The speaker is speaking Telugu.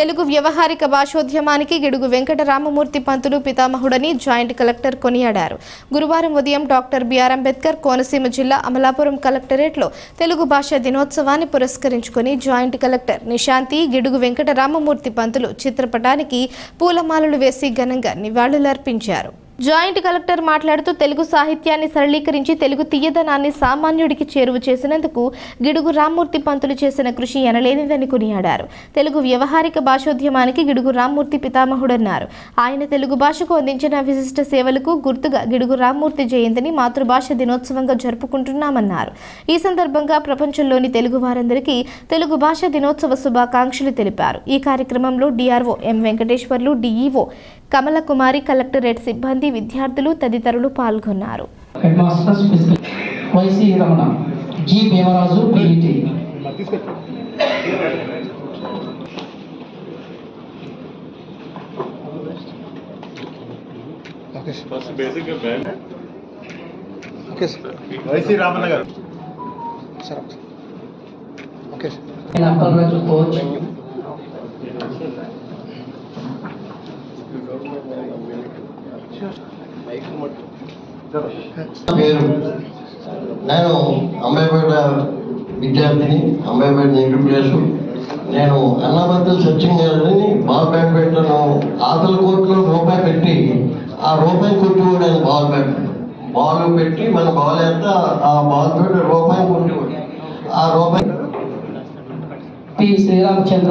తెలుగు వ్యవహారిక భాషోద్యమానికి గిడుగు వెంకటరామమూర్తి పంతులు పితామహుడని జాయింట్ కలెక్టర్ కొనియాడారు. గురువారం ఉదయం డాక్టర్ బిఆర్ అంబేద్కర్ కోనసీమ జిల్లా అమలాపురం కలెక్టరేట్లో తెలుగు భాష దినోత్సవాన్ని పురస్కరించుకొని జాయింట్ కలెక్టర్ నిశాంతి గిడుగు వెంకటరామమూర్తి పంతులు చిత్రపటానికి పూలమాలలు వేసి ఘనంగా నివాళులర్పించారు. జాయింట్ కలెక్టర్ మాట్లాడుతూ తెలుగు సాహిత్యాన్ని సరళీకరించి తెలుగు తీయదనాన్ని సామాన్యుడికి చేరువ చేసినందుకు గిడుగు రామ్మూర్తి పంతులు చేసిన కృషి ఎనలేనిదని కొనియాడారు. తెలుగు వ్యవహారిక భాషోద్యమానికి గిడుగు రామ్మూర్తి పితామహుడన్నారు. ఆయన తెలుగు భాషకు అందించిన విశిష్ట సేవలకు గుర్తుగా గిడుగు రామ్మూర్తి జయంతిని మాతృభాష దినోత్సవంగా జరుపుకుంటున్నామన్నారు. ఈ సందర్భంగా ప్రపంచంలోని తెలుగు వారందరికీ తెలుగు భాష దినోత్సవ శుభాకాంక్షలు తెలిపారు. ఈ కార్యక్రమంలో DRO M Venkateswarlu DEO Kamalakumari collectorate సిబ్బంది విద్యార్థులు తదితరులు పాల్గొన్నారు. Okay sir YC Ramanna garu. Sir okay sir. నేను అప్పలరాజు కోచ్ పేరు? నేను అంబేపేట విద్యార్థిని అంబేపేట నేటివ్ ప్లేసు నేను అన్నమద్దు సచిన్ గారిని బాల్ పెట్టను ఆతల కోర్టులో రూపాయి పెట్టి ఆ రూపాయి కొట్టుకోవడానికి బాల్ బ్యాట్ బాల్ పెట్టి మన బాల్ వేస్తే ఆ బాల్ తోటి రూపాయి కొట్టి ఆ రూపాయి శ్రీరామచంద్ర